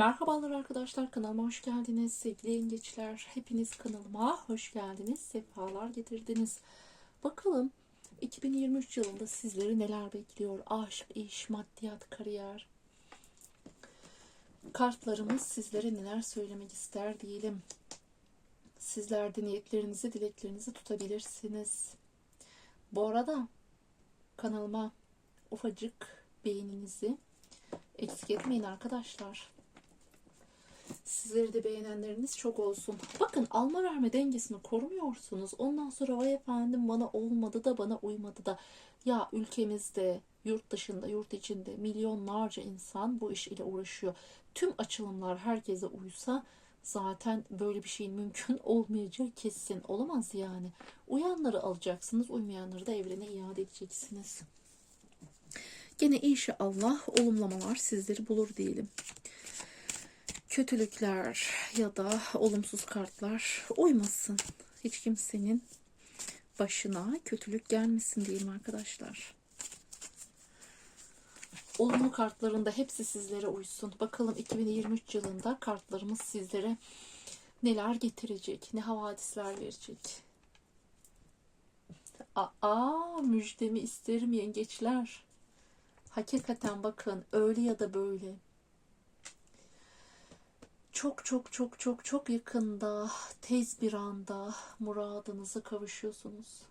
Merhabalar arkadaşlar kanalıma hoş geldiniz sevgili yengeçler. Hepiniz kanalıma hoş geldiniz. Sefalar getirdiniz. Bakalım 2023 yılında sizleri neler bekliyor? Aşk, iş, maddiyat, kariyer. Kartlarımız sizlere neler söylemek ister diyelim. Sizler de niyetlerinizi, dileklerinizi tutabilirsiniz. Bu arada kanalıma ufacık beğeninizi eksik etmeyin arkadaşlar. Sizleri de beğenenleriniz çok olsun. Bakın alma verme dengesini korumuyorsunuz. Ondan sonra vay efendim bana olmadı da bana uymadı da. Ya ülkemizde, yurt dışında, yurt içinde milyonlarca insan bu iş ile uğraşıyor. Tüm açılımlar herkese uysa zaten böyle bir şeyin mümkün olmayacağı kesin. Olamaz yani. Uyanları alacaksınız, uymayanları da evrene iade edeceksiniz. Gene inşallah olumlamalar sizleri bulur diyelim kötülükler ya da olumsuz kartlar uymasın. Hiç kimsenin başına kötülük gelmesin diyeyim arkadaşlar. Olumlu kartlarında hepsi sizlere uysun. Bakalım 2023 yılında kartlarımız sizlere neler getirecek, ne havadisler verecek. Aa, müjdemi isterim yengeçler. Hakikaten bakın öyle ya da böyle çok çok çok çok çok yakında, tez bir anda muradınıza kavuşuyorsunuz.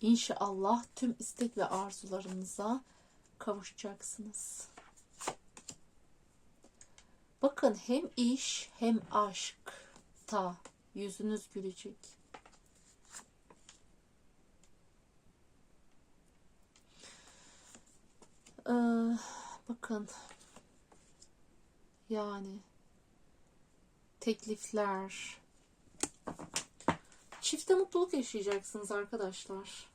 İnşallah tüm istek ve arzularınıza kavuşacaksınız. Bakın hem iş hem aşk ta yüzünüz gülecek. Ee, bakın yani teklifler. Çifte mutluluk yaşayacaksınız arkadaşlar.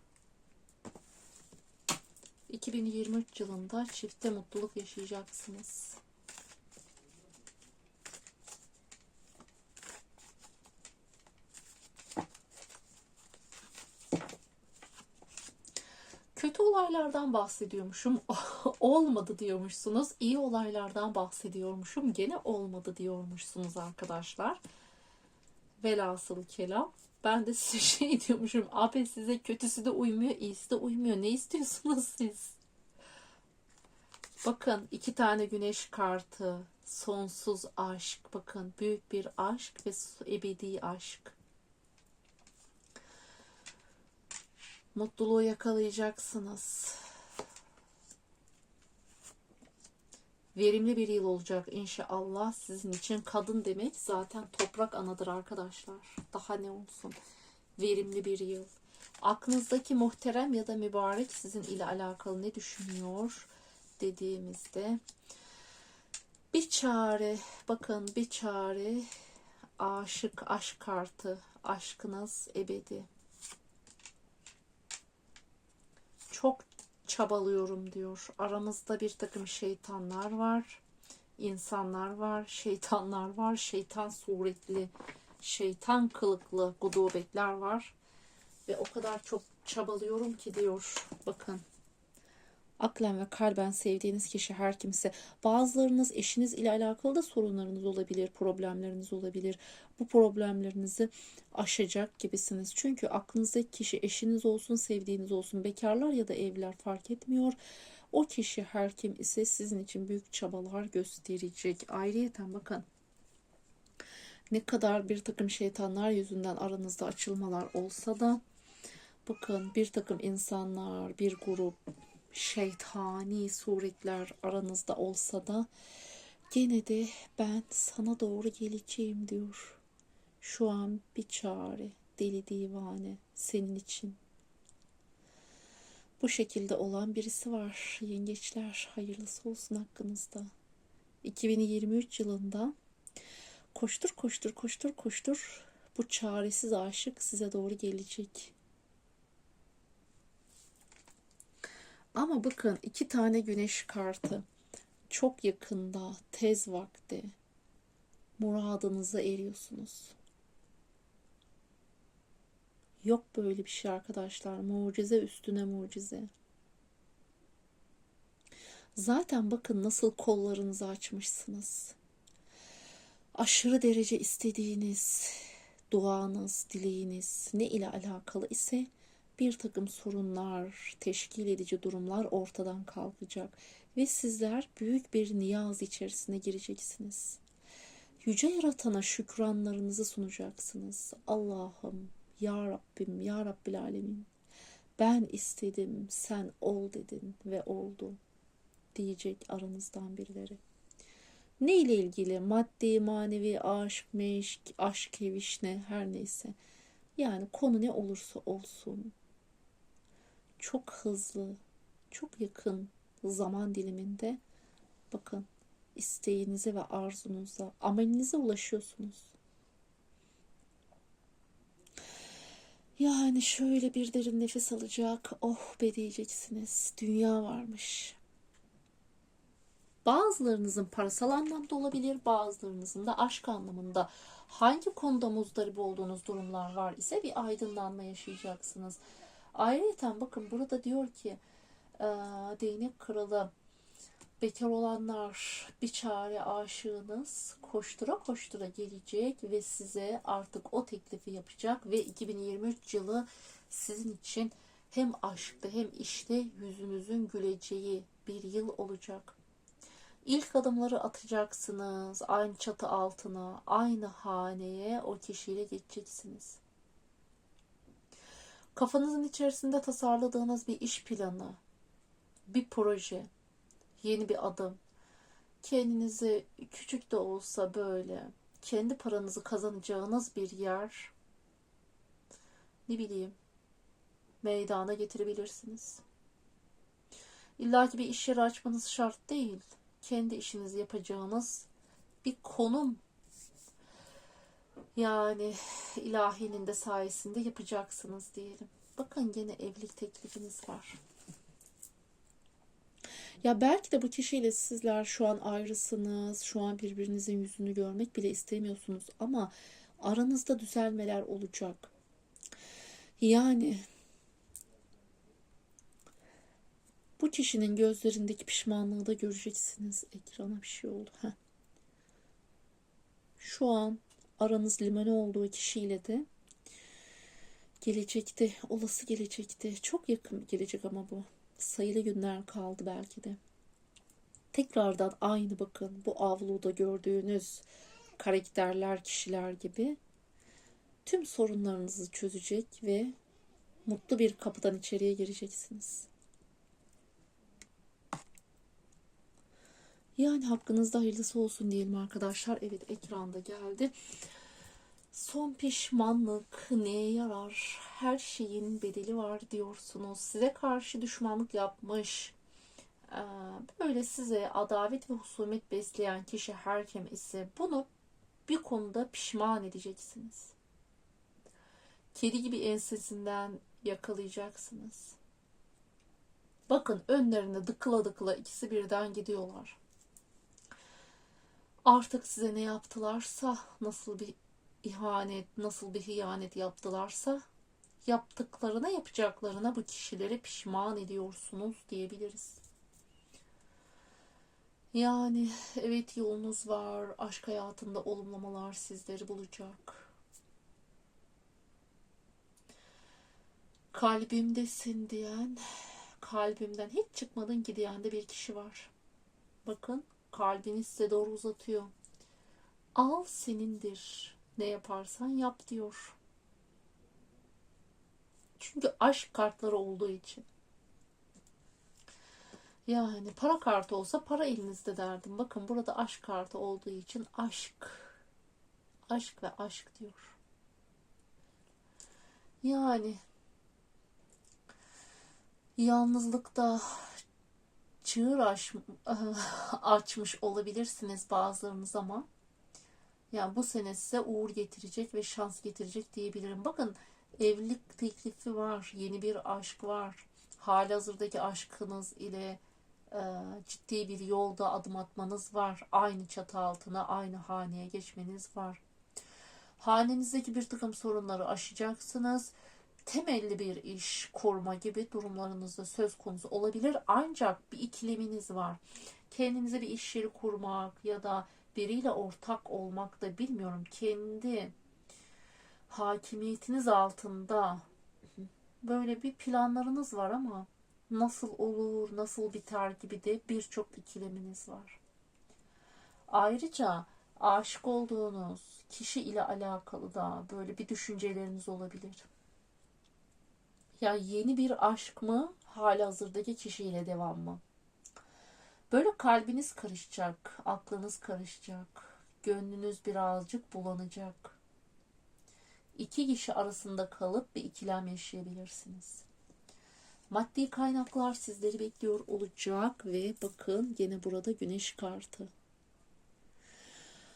2023 yılında çifte mutluluk yaşayacaksınız. Olaylardan bahsediyormuşum. olmadı diyormuşsunuz. İyi olaylardan bahsediyormuşum. Gene olmadı diyormuşsunuz arkadaşlar. Velhasıl kelam. Ben de size şey diyormuşum. Abi size kötüsü de uymuyor, iyisi de uymuyor. Ne istiyorsunuz siz? Bakın iki tane güneş kartı. Sonsuz aşk. Bakın büyük bir aşk ve ebedi aşk. Mutluluğu yakalayacaksınız. Verimli bir yıl olacak inşallah sizin için. Kadın demek zaten toprak anadır arkadaşlar. Daha ne olsun. Verimli bir yıl. Aklınızdaki muhterem ya da mübarek sizin ile alakalı ne düşünüyor dediğimizde bir çare bakın bir çare aşık aşk kartı aşkınız ebedi çok çabalıyorum diyor. Aramızda bir takım şeytanlar var. insanlar var, şeytanlar var, şeytan suretli, şeytan kılıklı gudubetler var. Ve o kadar çok çabalıyorum ki diyor. Bakın aklen ve kalben sevdiğiniz kişi her kimse. Bazılarınız eşiniz ile alakalı da sorunlarınız olabilir, problemleriniz olabilir. Bu problemlerinizi aşacak gibisiniz. Çünkü aklınızdaki kişi eşiniz olsun, sevdiğiniz olsun, bekarlar ya da evliler fark etmiyor. O kişi her kim ise sizin için büyük çabalar gösterecek. Ayrıyeten bakın ne kadar bir takım şeytanlar yüzünden aranızda açılmalar olsa da bakın bir takım insanlar, bir grup şeytani suretler aranızda olsa da gene de ben sana doğru geleceğim diyor. Şu an bir çare deli divane senin için. Bu şekilde olan birisi var yengeçler hayırlısı olsun hakkınızda. 2023 yılında koştur koştur koştur koştur bu çaresiz aşık size doğru gelecek. Ama bakın iki tane güneş kartı çok yakında tez vakti muradınıza eriyorsunuz. Yok böyle bir şey arkadaşlar. Mucize üstüne mucize. Zaten bakın nasıl kollarınızı açmışsınız. Aşırı derece istediğiniz duanız, dileğiniz ne ile alakalı ise bir takım sorunlar, teşkil edici durumlar ortadan kalkacak ve sizler büyük bir niyaz içerisine gireceksiniz. Yüce Yaratan'a şükranlarınızı sunacaksınız. Allah'ım, Ya Rabbim, Ya Rabbil Alemin. Ben istedim, sen ol dedin ve oldu diyecek aranızdan birileri. Ne ile ilgili? Maddi, manevi, aşk, meşk, aşk, evişne her neyse. Yani konu ne olursa olsun. Çok hızlı, çok yakın zaman diliminde bakın isteğinize ve arzunuza, amelinize ulaşıyorsunuz. Yani şöyle bir derin nefes alacak, oh be diyeceksiniz. Dünya varmış. Bazılarınızın parasal anlamda olabilir, bazılarınızın da aşk anlamında. Hangi konuda muzdarip olduğunuz durumlar var ise bir aydınlanma yaşayacaksınız. Ayrıca bakın burada diyor ki e, değnek kralı bekar olanlar bir çare aşığınız koştura koştura gelecek ve size artık o teklifi yapacak ve 2023 yılı sizin için hem aşkta hem işte yüzünüzün güleceği bir yıl olacak. İlk adımları atacaksınız. Aynı çatı altına, aynı haneye o kişiyle geçeceksiniz. Kafanızın içerisinde tasarladığınız bir iş planı, bir proje, yeni bir adım. Kendinizi küçük de olsa böyle kendi paranızı kazanacağınız bir yer ne bileyim meydana getirebilirsiniz. İlla ki bir iş yeri açmanız şart değil kendi işinizi yapacağınız bir konum. Yani ilahinin de sayesinde yapacaksınız diyelim. Bakın gene evlilik teklifiniz var. Ya belki de bu kişiyle sizler şu an ayrısınız. Şu an birbirinizin yüzünü görmek bile istemiyorsunuz ama aranızda düzelmeler olacak. Yani Bu kişinin gözlerindeki pişmanlığı da göreceksiniz. Ekrana bir şey oldu. Heh. Şu an aranız limoni olduğu kişiyle de gelecekte, olası gelecekte çok yakın gelecek ama bu. Sayılı günler kaldı belki de. Tekrardan aynı bakın bu avluda gördüğünüz karakterler, kişiler gibi tüm sorunlarınızı çözecek ve mutlu bir kapıdan içeriye gireceksiniz. Yani hakkınızda hayırlısı olsun diyelim arkadaşlar. Evet ekranda geldi. Son pişmanlık neye yarar? Her şeyin bedeli var diyorsunuz. Size karşı düşmanlık yapmış. Böyle size adavet ve husumet besleyen kişi her kim ise bunu bir konuda pişman edeceksiniz. Kedi gibi ensesinden yakalayacaksınız. Bakın önlerinde dıkıla dıkıla ikisi birden gidiyorlar. Artık size ne yaptılarsa, nasıl bir ihanet, nasıl bir hıyanet yaptılarsa yaptıklarına yapacaklarına bu kişileri pişman ediyorsunuz diyebiliriz. Yani evet yolunuz var. Aşk hayatında olumlamalar sizleri bulacak. Kalbimdesin diyen, kalbimden hiç çıkmadın ki de bir kişi var. Bakın kalbini size doğru uzatıyor. Al senindir. Ne yaparsan yap diyor. Çünkü aşk kartları olduğu için. Yani para kartı olsa para elinizde derdim. Bakın burada aşk kartı olduğu için aşk. Aşk ve aşk diyor. Yani yalnızlıkta çığır aç, açmış olabilirsiniz bazılarınız ama yani bu sene size uğur getirecek ve şans getirecek diyebilirim. Bakın evlilik teklifi var, yeni bir aşk var. Halihazırdaki aşkınız ile e, ciddi bir yolda adım atmanız var. Aynı çatı altına, aynı haneye geçmeniz var. Hanenizdeki bir takım sorunları aşacaksınız. Temelli bir iş kurma gibi durumlarınızda söz konusu olabilir. Ancak bir ikileminiz var. Kendinize bir iş yeri kurmak ya da biriyle ortak olmak da bilmiyorum. Kendi hakimiyetiniz altında böyle bir planlarınız var ama nasıl olur, nasıl biter gibi de birçok ikileminiz var. Ayrıca aşık olduğunuz kişi ile alakalı da böyle bir düşünceleriniz olabilir. Ya yeni bir aşk mı, halihazırdaki kişiyle devam mı? Böyle kalbiniz karışacak, aklınız karışacak, gönlünüz birazcık bulanacak. İki kişi arasında kalıp bir ikilem yaşayabilirsiniz. Maddi kaynaklar sizleri bekliyor olacak ve bakın gene burada güneş kartı.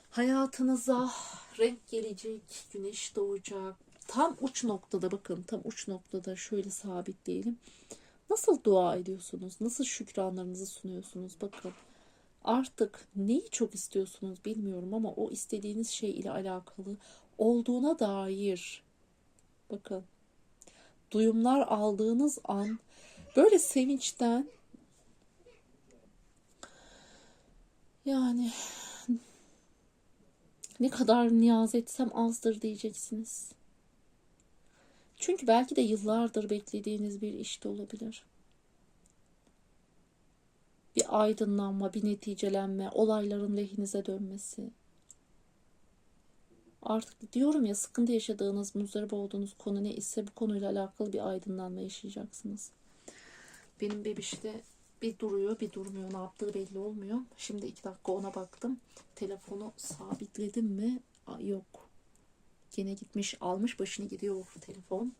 Hayatınıza renk gelecek, güneş doğacak. Tam uç noktada bakın, tam uç noktada şöyle sabitleyelim. Nasıl dua ediyorsunuz? Nasıl şükranlarınızı sunuyorsunuz? Bakın. Artık neyi çok istiyorsunuz bilmiyorum ama o istediğiniz şey ile alakalı olduğuna dair bakın duyumlar aldığınız an böyle sevinçten yani ne kadar niyaz etsem azdır diyeceksiniz. Çünkü belki de yıllardır beklediğiniz bir işte olabilir. Bir aydınlanma, bir neticelenme, olayların lehinize dönmesi. Artık diyorum ya sıkıntı yaşadığınız, muzdarip olduğunuz konu ne ise bu konuyla alakalı bir aydınlanma yaşayacaksınız. Benim bebişte bir duruyor bir durmuyor. Ne yaptığı belli olmuyor. Şimdi iki dakika ona baktım. Telefonu sabitledim mi? Yok. Gene gitmiş almış başını gidiyor telefon.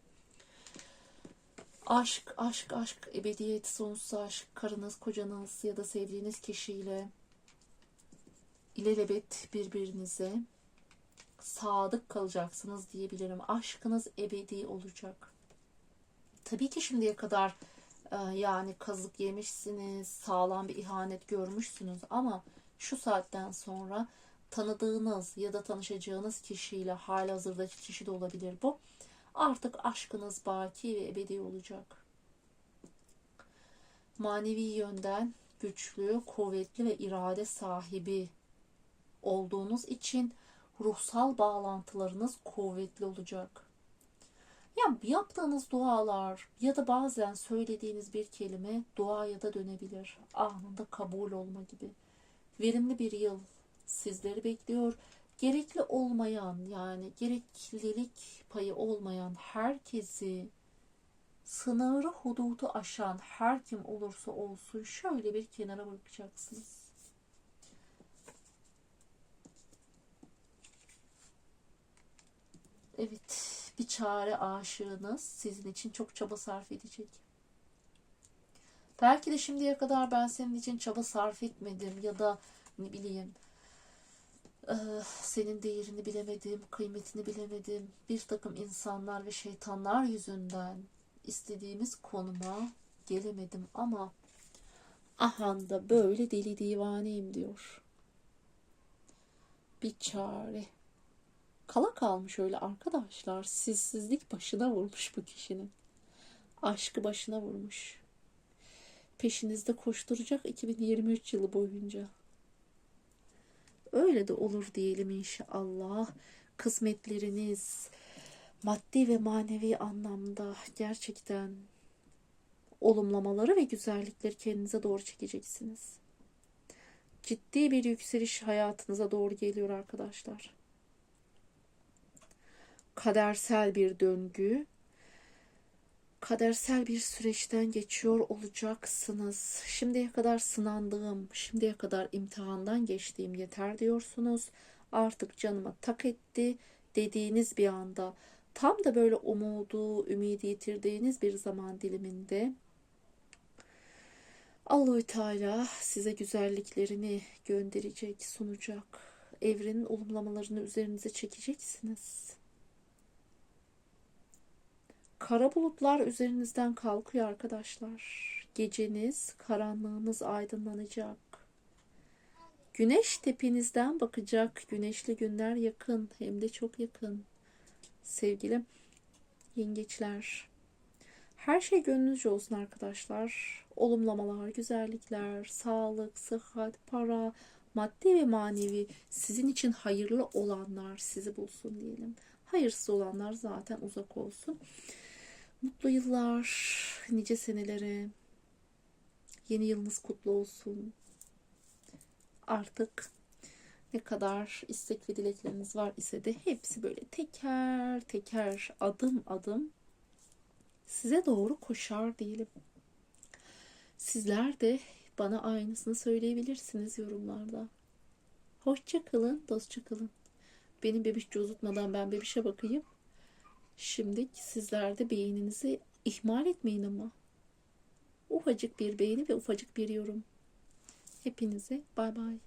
Aşk, aşk, aşk, ebediyet, sonsuz aşk, karınız, kocanız ya da sevdiğiniz kişiyle ilelebet birbirinize sadık kalacaksınız diyebilirim. Aşkınız ebedi olacak. Tabii ki şimdiye kadar e, yani kazık yemişsiniz, sağlam bir ihanet görmüşsünüz ama şu saatten sonra tanıdığınız ya da tanışacağınız kişiyle halihazırdaki kişi de olabilir bu. Artık aşkınız baki ve ebedi olacak. Manevi yönden güçlü, kuvvetli ve irade sahibi olduğunuz için ruhsal bağlantılarınız kuvvetli olacak. Ya yaptığınız dualar ya da bazen söylediğiniz bir kelime duaya da dönebilir. Anında kabul olma gibi. Verimli bir yıl sizleri bekliyor. Gerekli olmayan yani gereklilik payı olmayan herkesi sınırı hududu aşan her kim olursa olsun şöyle bir kenara bırakacaksınız. Evet, bir çare aşığınız sizin için çok çaba sarf edecek. Belki de şimdiye kadar ben senin için çaba sarf etmedim ya da ne bileyim senin değerini bilemedim, kıymetini bilemedim. Bir takım insanlar ve şeytanlar yüzünden istediğimiz konuma gelemedim ama ahanda böyle deli divaneyim diyor. Bir çare. Kala kalmış öyle arkadaşlar. Sizsizlik başına vurmuş bu kişinin. Aşkı başına vurmuş. Peşinizde koşturacak 2023 yılı boyunca. Öyle de olur diyelim inşallah. Kısmetleriniz maddi ve manevi anlamda gerçekten olumlamaları ve güzellikleri kendinize doğru çekeceksiniz. Ciddi bir yükseliş hayatınıza doğru geliyor arkadaşlar kadersel bir döngü, kadersel bir süreçten geçiyor olacaksınız. Şimdiye kadar sınandığım, şimdiye kadar imtihandan geçtiğim yeter diyorsunuz. Artık canıma tak etti dediğiniz bir anda tam da böyle umudu, ümidi yitirdiğiniz bir zaman diliminde Allahü Teala size güzelliklerini gönderecek, sunacak. Evrenin olumlamalarını üzerinize çekeceksiniz. Kara bulutlar üzerinizden kalkıyor arkadaşlar. Geceniz, karanlığınız aydınlanacak. Güneş tepinizden bakacak. Güneşli günler yakın. Hem de çok yakın. Sevgilim. yengeçler. Her şey gönlünüzce olsun arkadaşlar. Olumlamalar, güzellikler, sağlık, sıhhat, para, maddi ve manevi sizin için hayırlı olanlar sizi bulsun diyelim. Hayırsız olanlar zaten uzak olsun. Mutlu yıllar, nice senelere. Yeni yılınız kutlu olsun. Artık ne kadar istek ve dilekleriniz var ise de hepsi böyle teker teker adım adım size doğru koşar diyelim. Sizler de bana aynısını söyleyebilirsiniz yorumlarda. Hoşça kalın, dostça kalın. Benim bebiş cozutmadan ben bebişe bakayım. Şimdi sizler de beğeninizi ihmal etmeyin ama. Ufacık bir beğeni ve ufacık bir yorum. Hepinize bay bay.